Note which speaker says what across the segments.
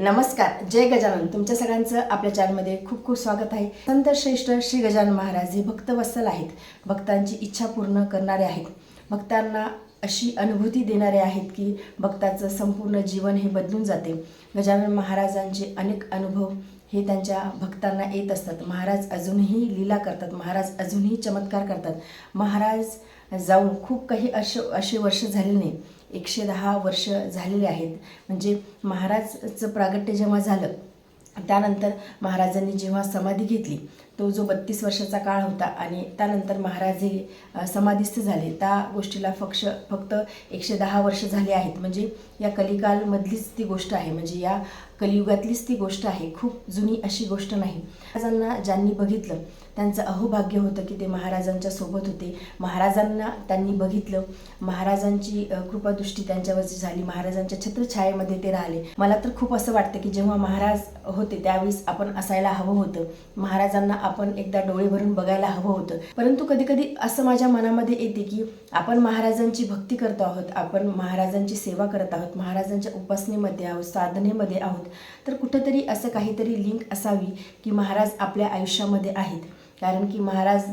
Speaker 1: नमस्कार जय गजानन. तुमच्या सगळ्यांचं आपल्या चॅनलमध्ये खूप खूप स्वागत आहे. संत श्रेष्ठ श्री गजानन महाराज हे भक्तवत्सल आहेत. भक्तांची इच्छा पूर्ण करणारे आहेत. भक्तांना अशी अनुभूती देणारे आहेत की भक्ताचं संपूर्ण जीवन हे बदलून जाते. गजानन महाराजांचे अनेक अनुभव हे त्यांच्या भक्तांना येत असतात. महाराज अजूनही लीला करतात. महाराज अजूनही चमत्कार करतात. महाराज जाऊन खूप काही असे असे वर्ष झाले नाही. एकशे दहा वर्ष झालेले आहेत. म्हणजे महाराजचं प्रागट्य जेव्हा झालं त्यानंतर महाराजांनी जेव्हा समाधी घेतली तो जो बत्तीस वर्षाचा काळ होता आणि त्यानंतर महाराज हे समाधीस्थ झाले. त्या गोष्टीला फक्ष फक्त एकशे दहा वर्ष झाली आहेत. म्हणजे या कलिकालमधलीच ती गोष्ट आहे. म्हणजे या कलियुगातलीच ती गोष्ट आहे. खूप जुनी अशी गोष्ट नाही. महाराजांना ज्यांनी बघितलं त्यांचं अहोभाग्य होतं की ते महाराजांच्या सोबत होते. महाराजांना त्यांनी बघितलं. महाराजांची कृपादृष्टी त्यांच्यावरची झाली. महाराजांच्या छत्रछायेमध्ये ते राहिले. मला तर खूप असं वाटतं की जेव्हा महाराज होते त्यावेळेस आपण असायला हवं होतं. महाराजांना आपण एकदा डोळे भरून बघायला हवं होतं. परंतु कधी कधी असं माझ्या मनामध्ये येते की आपण महाराजांची भक्ती करतो आहोत आपण महाराजांची सेवा करत आहोत महाराजांच्या उपासनेमध्ये आहोत साधनेमध्ये आहोत तर कुठंतरी असं काहीतरी लिंक असावी की महाराज आपल्या आयुष्यामध्ये आहेत. कारण की महाराज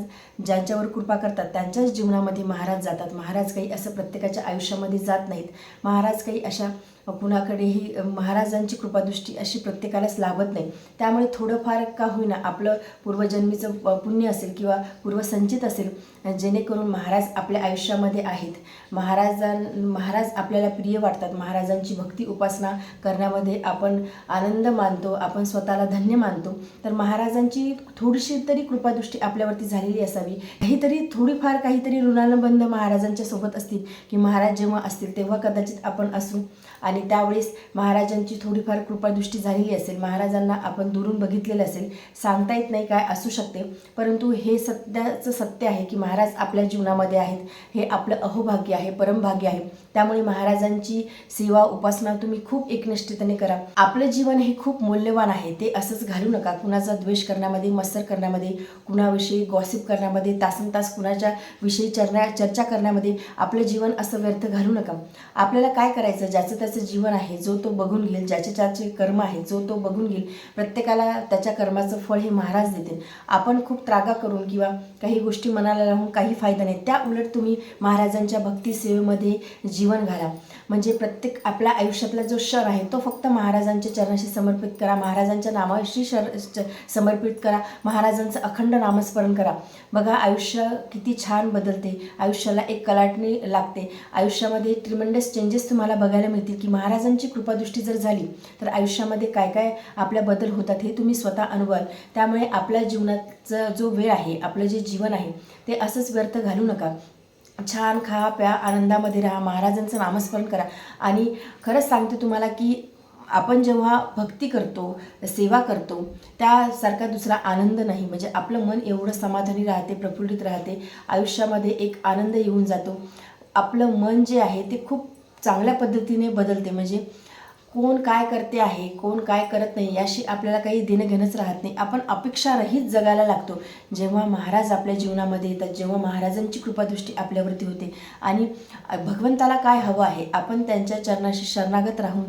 Speaker 1: ज्यांच्यावर कृपा करतात त्यांच्याच जीवनामध्ये महाराज जातात. महाराज काही असं प्रत्येकाच्या आयुष्यामध्ये जात नाहीत. महाराज काही अशा कुणाकडेही महाराजांची कृपादृष्टी अशी प्रत्येकालाच लाभत नाही. त्यामुळे थोडंफार का होईना आपलं पूर्वजन्मीचं प- पुण्य असेल किंवा पूर्वसंचित असेल जेणेकरून महाराज आपल्या आयुष्यामध्ये आहेत. महाराजां महाराज आपल्याला प्रिय वाटतात. महाराजांची भक्ती उपासना करण्यामध्ये आपण आनंद मानतो आपण स्वतःला धन्य मानतो. तर महाराजांची थोडीशी तरी कृपादृष्टी आपल्यावरती झालेली असावी. काहीतरी थोडीफार काहीतरी ऋणानुबंध महाराजांच्या सोबत असतील की महाराज जेव्हा असतील तेव्हा कदाचित आपण असू. आणि आणि त्यावेळेस महाराजांची थोडीफार कृपादृष्टी झालेली असेल महाराजांना आपण दुरून बघितलेलं असेल सांगता येत नाही काय असू शकते. परंतु हे सत्याचं सत्य आहे की महाराज आपल्या जीवनामध्ये आहेत हे आपलं अहोभाग्य आहे परमभाग्य आहे. त्यामुळे महाराजांची सेवा उपासना तुम्ही खूप एकनिष्ठतेने करा. आपलं जीवन हे खूप मौल्यवान आहे ते असंच घालू नका. कुणाचा द्वेष करण्यामध्ये मत्सर करण्यामध्ये कुणाविषयी गॉसिप करण्यामध्ये तासन तास कुणाच्या विषयी चरण्या चर्चा करण्यामध्ये आपलं जीवन असं व्यर्थ घालू नका. आपल्याला काय करायचं? ज्याचं त्याचं जीवन आहे जो तो बघून घेईल ज्याचे ज्याचे कर्म आहे जो तो बघून घेईल प्रत्येकाला त्याच्या कर्माचं फळ हे महाराज देतील. आपण खूप त्रागा करून किंवा काही गोष्टी मनाला लावून काही फायदा नाही. त्या उलट तुम्ही महाराजांच्या भक्ती सेवेमध्ये जीवन घाला. म्हणजे प्रत्येक आपल्या आयुष्यातला जो क्षण आहे तो फक्त महाराजांच्या चरणाशी समर्पित करा. महाराजांच्या नामाशी शर च- समर्पित करा. महाराजांचं अखंड नामस्मरण करा. बघा आयुष्य किती छान बदलते. आयुष्याला एक कलाटणी लागते. आयुष्यामध्ये ट्रिमेंडस चेंजेस तुम्हाला बघायला मिळतील की महाराजांची कृपादृष्टी जर झाली तर आयुष्यामध्ये काय काय आपल्या बदल होतात हे तुम्ही स्वतः अनुभवाल. त्यामुळे आपल्या जीवनाचा जो वेळ आहे आपलं जे जीवन आहे ते असंच व्यर्थ घालू नका. छान खा प्या आनंदामध्ये राहा महाराजांचं नामस्मरण करा. आणि खरंच सांगते तुम्हाला की आपण जेव्हा भक्ती करतो सेवा करतो त्यासारखा दुसरा आनंद नाही. म्हणजे आपलं मन एवढं समाधानी राहते प्रफुल्लित राहते आयुष्यामध्ये एक आनंद येऊन जातो. आपलं मन जे आहे ते खूप चांगल्या पद्धतीने बदलते. म्हणजे कोण काय करते आहे कोण काय करत नाही याशी आपल्याला काही देणं घेणंच राहत नाही. आपण अपेक्षारहित जगायला लागतो. जेव्हा महाराज आपल्या जीवनामध्ये येतात जेव्हा महाराजांची कृपादृष्टी आपल्यावरती होते. आणि भगवंताला काय हवं आहे आपण त्यांच्या चरणाशी शरणागत राहून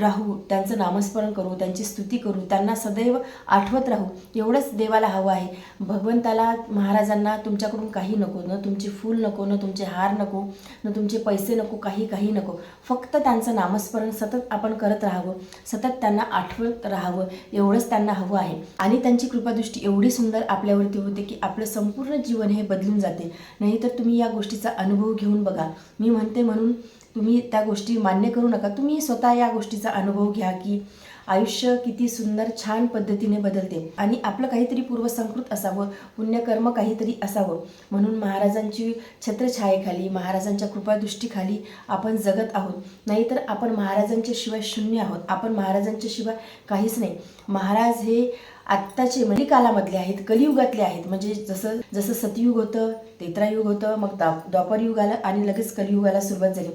Speaker 1: राहू त्यांचं नामस्मरण करू त्यांची स्तुती करू त्यांना सदैव आठवत राहू. एवढंच देवाला हवं आहे. भगवंताला महाराजांना तुमच्याकडून काही नको न तुमचे फूल नको न तुमचे हार नको न तुमचे पैसे नको काही काही नको. फक्त त्यांचं नामस्मरण सतत आपण करत राहावं सतत त्यांना आठवत राहावं एवढंच त्यांना हवं आहे. आणि त्यांची कृपादृष्टी एवढी सुंदर आपल्यावरती होते की आपलं संपूर्ण जीवन हे बदलून जाते. नाहीतर तुम्ही या गोष्टीचा अनुभव घेऊन बघा. मी म्हणते म्हणून तुम्ही त्या गोष्टी मान्य करू नका. तुम्ही स्वतः या गोष्टीचा अनुभव घ्या की आयुष्य किती सुंदर छान पद्धतीने बदलते आणि आपलं काहीतरी पूर्वसंस्कृत असावं पुण्यकर्म काहीतरी असावं. म्हणून महाराजांची छत्रछायेखाली महाराजांच्या कृपादृष्टीखाली आपण जगत आहोत. नाहीतर आपण महाराजांच्या शिवाय शून्य आहोत. आपण महाराजांच्या शिवाय काहीच नाही. महाराज हे आत्ताचे म्हणजे कालामधले आहेत कलियुगातले आहेत. म्हणजे जसं जसं सतयुग होतं तेत्रायुग होतं मग दा द्वापरयुग आलं आणि लगेच कलियुगाला सुरुवात झाली.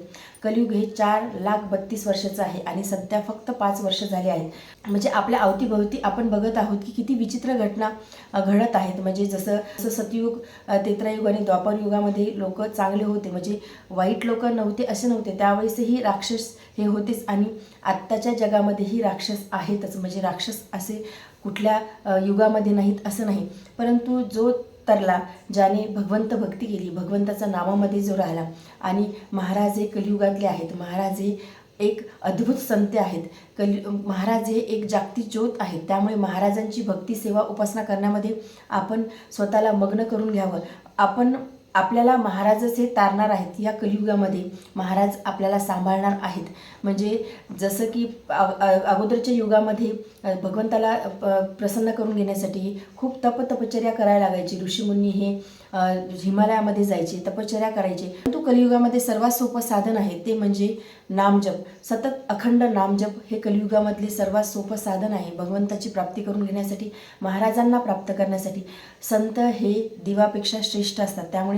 Speaker 1: कलियुग हे चार लाख बत्तीस वर्षाचं आहे आणि सध्या फक्त पाच वर्ष झाले आहेत. म्हणजे आपल्या अवतीभवती आपण बघत आहोत की किती विचित्र घटना घडत आहेत. म्हणजे जसं जसं सतयुग तेत्रायुग आणि द्वापर युगामध्ये लोक चांगले होते. म्हणजे वाईट लोक नव्हते असे नव्हते. त्यावेळेसही राक्षस हे होतेच आणि आत्ताच्या जगामध्येही राक्षस आहेतच. म्हणजे राक्षस असे कुठल्या युगामध्ये नाहीत असं नाही. परंतु जो तरला ज्याने भगवंत भक्ती केली भगवंताचा नावामध्ये जो राहिला आणि महाराज हे कलियुगातले आहेत महाराज हे एक अद्भुत संत आहेत कलि महाराज हे एक जागतिक ज्योत आहेत त्यामुळे महाराजांची भक्ती सेवा उपासना करण्यामध्ये आपण स्वतःला मग्न करून घ्यावं. आपण आपल्याला महाराजच हे तारणार आहेत या कलियुगामध्ये महाराज आपल्याला सांभाळणार आहेत. म्हणजे जसं की अ- अगोदरच्या युगामध्ये भगवंताला प- प्रसन्न करून घेण्यासाठी खूप तप तपश्चर्या करायला लागायची. ऋषीमुनी हे हिमालयामध्ये जायचे तपश्चर्या करायचे. परंतु कलियुगामध्ये सर्वात सोपं साधन आहे ते म्हणजे नामजप. सतत अखंड नामजप हे कलियुगामधले सर्वात सोपं साधन आहे भगवंताची प्राप्ती करून घेण्यासाठी महाराजांना प्राप्त करण्यासाठी. संत हे दिवापेक्षा श्रेष्ठ असतात. त्यामुळे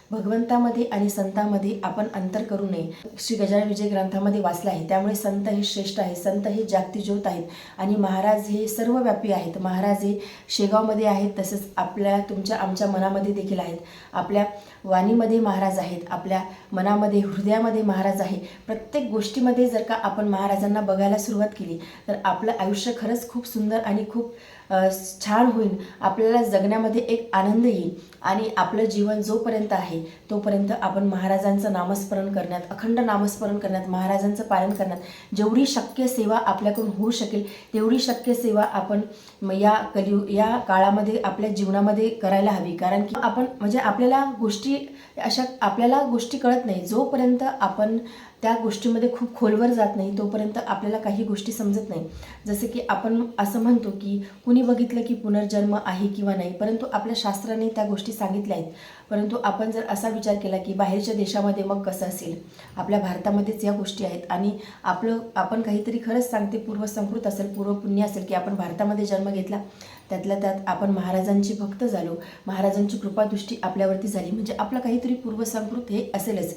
Speaker 1: भगवंतामध्ये आणि संतामध्ये आपण अंतर करू नये. श्री गजानन विजय ग्रंथामध्ये वाचलं आहे त्यामुळे संत हे श्रेष्ठ आहे संत हे जागतिक ज्योत आहेत आणि महाराज हे सर्वव्यापी आहेत. महाराज हे शेगावमध्ये आहेत तसेच आपल्या तुमच्या आमच्या मनामध्ये देखील आहेत. आपल्या वाणीमध्ये महाराज आहेत आपल्या मनामध्ये हृदयामध्ये महाराज आहे. प्रत्येक गोष्टीमध्ये जर का आपण महाराजांना बघायला सुरुवात केली तर आपलं आयुष्य खरंच खूप सुंदर आणि खूप छान होईल. आपल्याला जगण्यामध्ये एक आनंद येईल आणि आपलं जीवन जोपर्यंत आहे तोपर्यंत आपण महाराजांचं नामस्मरण करण्यात अखंड नामस्मरण करण्यात महाराजांचं पालन करण्यात जेवढी शक्य सेवा आपल्याकडून होऊ शकेल तेवढी शक्य सेवा आपण म- या कलियु या काळामध्ये आपल्या जीवनामध्ये करायला हवी. कारण की आपण म्हणजे आपल्याला गोष्टी अशा आपल्याला गोष्टी कळत नाही. जोपर्यंत आपण त्या गोष्टीमध्ये खूप खोलवर जात नाही तोपर्यंत आपल्याला काही गोष्टी समजत नाही. जसे की आपण असं म्हणतो की कुणी बघितलं की पुनर्जन्म आहे किंवा नाही परंतु आपल्या शास्त्राने त्या गोष्टी सांगितल्या आहेत. परंतु आपण जर असा विचार केला की बाहेरच्या देशामध्ये मग कसं असेल? आपल्या भारतामध्येच या गोष्टी आहेत आणि आपलं आपण काहीतरी खरंच सांगते पूर्वसंकृत असेल पूर्वपुण्य असेल की आपण भारतामध्ये जन्म घेतला त्यातल्या त्यात आपण महाराजांची भक्त झालो. महाराजांची कृपादृष्टी आपल्यावरती झाली. म्हणजे आपलं काहीतरी पूर्वसंकृत हे असेलच.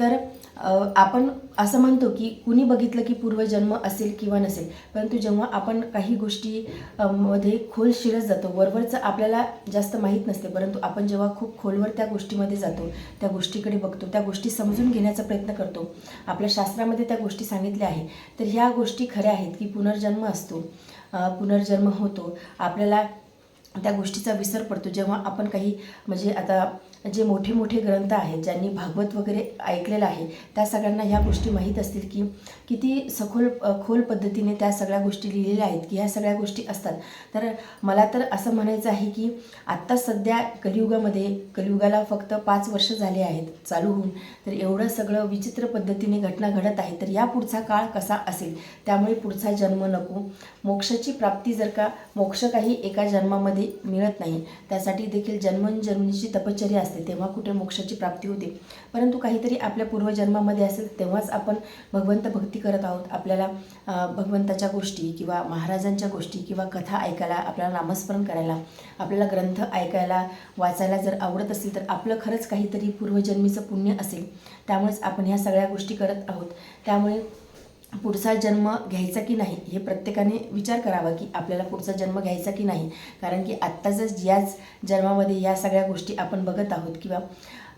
Speaker 1: तर आपण असं म्हणतो की कुणी बघितलं की पूर्वजन्म असेल किंवा नसेल परंतु जेव्हा आपण काही गोष्टी मध्ये खोल शिरत जातो वरवरचं आपल्याला जास्त माहीत नसते परंतु आपण जेव्हा खूप खोलवर त्या गोष्टीमध्ये जातो त्या गोष्टीकडे बघतो त्या गोष्टी समजून घेण्याचा प्रयत्न करतो आपल्या शास्त्रामध्ये त्या गोष्टी सांगितल्या आहे तर ह्या गोष्टी खऱ्या आहेत की पुनर्जन्म असतो पुनर्जन्म होतो आपल्याला त्या गोष्टीचा विसर पडतो जेव्हा आपण काही म्हणजे आता जे मोठे मोठे ग्रंथ आहेत ज्यांनी भागवत वगैरे ऐकलेलं आहे त्या सगळ्यांना ह्या गोष्टी माहीत असतील की किती सखोल खोल पद्धतीने त्या सगळ्या गोष्टी लिहिलेल्या आहेत की ह्या सगळ्या गोष्टी असतात. तर मला तर असं म्हणायचं आहे की आत्ता सध्या कलियुगामध्ये कलियुगाला फक्त पाच वर्ष झाले आहेत चालू होऊन तर एवढं सगळं विचित्र पद्धतीने घटना घडत आहे तर या पुढचा काळ कसा असेल? त्यामुळे पुढचा जन्म नको. मोक्षाची प्राप्ती जर का मोक्ष काही एका जन्मामध्ये मिळत नाही त्यासाठी देखील जन्मोजन्मीची तपश्चर्या असते तेव्हा कुठे मोक्षाची प्राप्ती होते. परंतु काहीतरी आपल्या पूर्वजन्मामध्ये असेल तेव्हाच आपण भगवंत भक्ती करत आहोत. आपल्याला भगवंताच्या गोष्टी किंवा महाराजांच्या गोष्टी किंवा कथा ऐकायला आपल्याला नामस्मरण करायला आपल्याला ग्रंथ ऐकायला वाचायला जर आवडत असेल तर आपलं खरंच काहीतरी पूर्वजन्मीचं पुण्य असेल. त्यामुळेच आपण ह्या सगळ्या गोष्टी करत आहोत. त्यामुळे पुढचा जन्म घ्यायचा की नाही हे प्रत्येकाने विचार करावा की आपल्याला पुढचा जन्म घ्यायचा की नाही. कारण की आत्ताच याच जन्मामध्ये या सगळ्या गोष्टी आपण बघत आहोत किंवा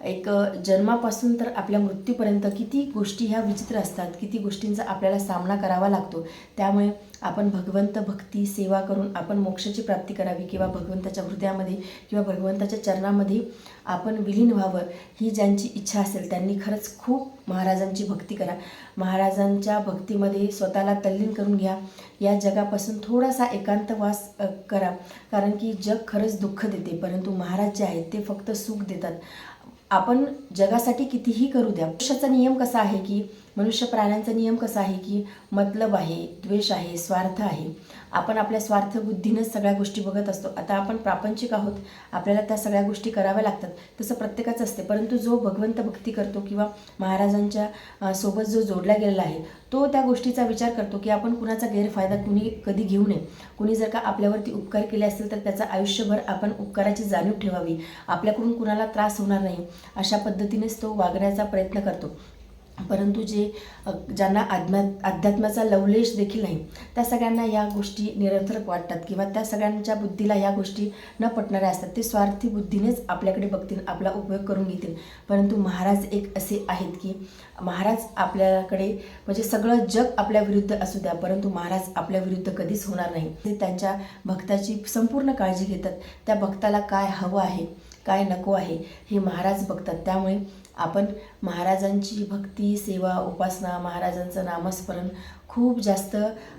Speaker 1: एक जन्मापासून तर आपल्या मृत्यूपर्यंत किती गोष्टी ह्या विचित्र असतात किती गोष्टींचा आपल्याला सामना करावा लागतो. त्यामुळे आपण भगवंत भक्ती सेवा करून आपण मोक्षाची प्राप्ती करावी किंवा भगवंताच्या हृदयामध्ये किंवा भगवंताच्या चरणामध्ये आपण विलीन व्हावं ही ज्यांची इच्छा असेल त्यांनी खरंच खूप महाराजांची भक्ती करा. महाराजांच्या भक्तीमध्ये स्वतःला तल्लीन करून घ्या. या जगापासून थोडासा एकांतवास करा. कारण की जग खरंच दुःख देते परंतु महाराज जे आहेत ते फक्त सुख देतात. आपण जगासाठी कितीही करू द्या. पुरुषाचा नियम कसा आहे की मनुष्य प्राण्यांचा नियम कसा आहे की मतलब आहे द्वेष आहे स्वार्थ आहे? आपण आपल्या स्वार्थ बुद्धीनंच सगळ्या गोष्टी बघत असतो. आता आपण प्रापंचिक आहोत. आपल्याला त्या सगळ्या गोष्टी कराव्या लागतात. तसं प्रत्येकाचं असते. परंतु जो भगवंत भक्ती करतो किंवा महाराजांच्या सोबत जो जोडला गेलेला आहे तो त्या गोष्टीचा विचार करतो की आपण कुणाचा गैरफायदा कुणी कधी घेऊ नये. कुणी जर का आपल्यावरती उपकार केले असेल तर त्याचा आयुष्यभर आपण उपकाराची जाणीव ठेवावी. आपल्याकडून कुणाला त्रास होणार नाही अशा पद्धतीनेच तो वागण्याचा प्रयत्न करतो. परंतु जे ज्यांना आध्या अध्यात्माचा लवलेश देखील नाही त्या सगळ्यांना या गोष्टी निरर्थक वाटतात किंवा त्या सगळ्यांच्या बुद्धीला या गोष्टी न पटणाऱ्या असतात ते स्वार्थी बुद्धीनेच आपल्याकडे बघतील आपला उपयोग करून घेतील. परंतु महाराज एक असे आहेत की महाराज आपल्याकडे म्हणजे सगळं जग आपल्या विरुद्ध असू द्या परंतु महाराज आपल्या विरुद्ध कधीच होणार नाही. ते त्यांच्या भक्ताची संपूर्ण काळजी घेतात. त्या भक्ताला काय हवं आहे काय नको आहे हे महाराज बघतात. त्यामुळे आपण महाराजांची भक्ती सेवा उपासना महाराजांचं नामस्मरण खूप जास्त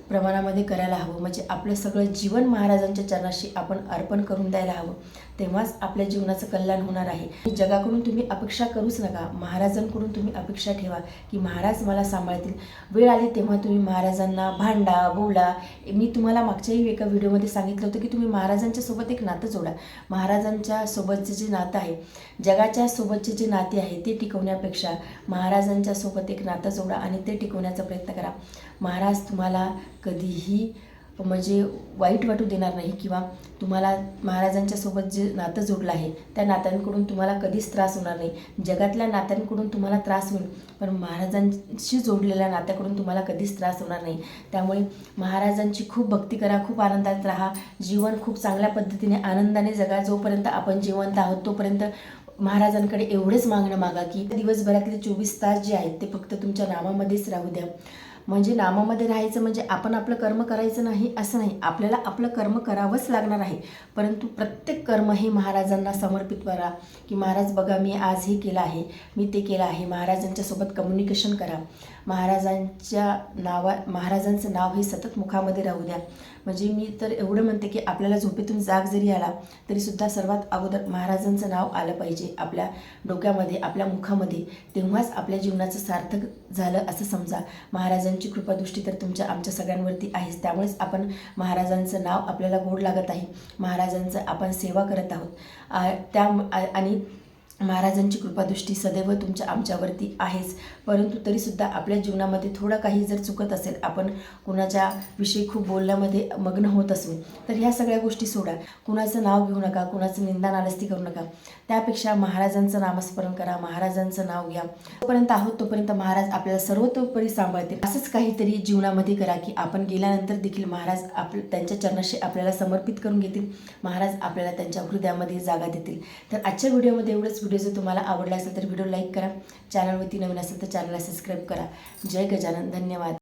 Speaker 1: प्रमाणामध्ये करायला हवं. म्हणजे आपलं सगळं जीवन महाराजांच्या चरणाशी आपण अर्पण करून द्यायला हवं. तेव्हाच आपल्या जीवनाचं कल्याण होणार आहे. जगाकडून तुम्ही अपेक्षा करूच नका. महाराजांकडून तुम्ही अपेक्षा ठेवा की महाराज मला सांभाळतील. वेळ आली तेव्हा तुम्ही महाराजांना भांडा बोला. मी तुम्हाला मागच्याही एका व्हिडिओमध्ये सांगितलं होतं की तुम्ही महाराजांच्या सोबत एक नातं जोडा. महाराजांच्या सोबतचे जे नातं आहे जगाच्या सोबतचे जे नाते आहे ते टिकवण्यापेक्षा महाराजांच्या सोबत एक नातं जोडा आणि ते टिकवण्याचा प्रयत्न करा. महाराज तुम्हाला कधीही म्हणजे वाईट वाटू देणार नाही किंवा तुम्हाला महाराजांच्या सोबत जे नातं जोडलं आहे त्या नात्यांकडून तुम्हाला कधीच त्रास होणार नाही. जगातल्या नात्यांकडून तुम्हाला त्रास होईल पण महाराजांशी जोडलेल्या नात्याकडून तुम्हाला कधीच त्रास होणार नाही. त्यामुळे महाराजांची खूप भक्ती करा खूप आनंदात राहा. जीवन खूप चांगल्या पद्धतीने आनंदाने जगा. जोपर्यंत आपण जिवंत आहोत तोपर्यंत महाराजांकडे एवढेच मागणं मागा की दिवसभरातले चोवीस तास जे आहेत ते फक्त तुमच्या नामामध्येच राहू द्या. म्हणजे नामामध्ये राहायचं म्हणजे आपण आपलं कर्म करायचं नाही असं नाही. आपल्याला आपलं कर्म करावंच लागणार आहे. परंतु प्रत्येक कर्म हे महाराजांना समर्पित करा की महाराज बघा मी आज हे केलं आहे मी ते केलं आहे. महाराजांच्यासोबत कम्युनिकेशन करा. महाराजांच्या नावा महाराजांचं नाव हे सतत मुखामध्ये राहू द्या. म्हणजे मी तर एवढं म्हणते की आपल्याला झोपेतून जाग जरी आला तरीसुद्धा सर्वात अगोदर महाराजांचं नाव आलं पाहिजे आपल्या डोक्यामध्ये आपल्या मुखामध्ये. तेव्हाच आपल्या जीवनाचं सार्थक झालं असं समजा. महाराजांची कृपादृष्टी तर तुमच्या आमच्या सगळ्यांवरती आहेच. त्यामुळेच आपण महाराजांचं नाव आपल्याला गोड लागत आहे. महाराजांचं आपण सेवा करत आहोत. आ- त्या आणि महाराजांची कृपादृष्टी सदैव तुमच्या आमच्यावरती आहेच. परंतु तरीसुद्धा आपल्या जीवनामध्ये थोडं काही जर चुकत असेल आपण कुणाच्या विषयी खूप बोलण्यामध्ये मग्न होत असू तर ह्या सगळ्या गोष्टी सोडा. कुणाचं नाव घेऊ नका कुणाचं निंदा नालस्ती करू नका. त्यापेक्षा महाराजांचं नामस्मरण करा महाराजांचं नाव घ्या. तोपर्यंत आहोत तोपर्यंत महाराज आपल्याला सर्वतोपरी सांभाळतील. असंच काहीतरी जीवनामध्ये करा की आपण गेल्यानंतर देखील महाराज आप त्यांच्या चरणाशी आपल्याला समर्पित करून घेतील. महाराज आपल्याला त्यांच्या हृदयामध्ये जागा देतील. तर आजच्या व्हिडिओमध्ये एवढंच. व्हिडिओ जर तुम्हाला आवडला असेल तर व्हिडिओ लाईक करा. चॅनलवरती नवीन असेल तर चॅनलला सबस्क्राईब करा. जय गजानन. धन्यवाद.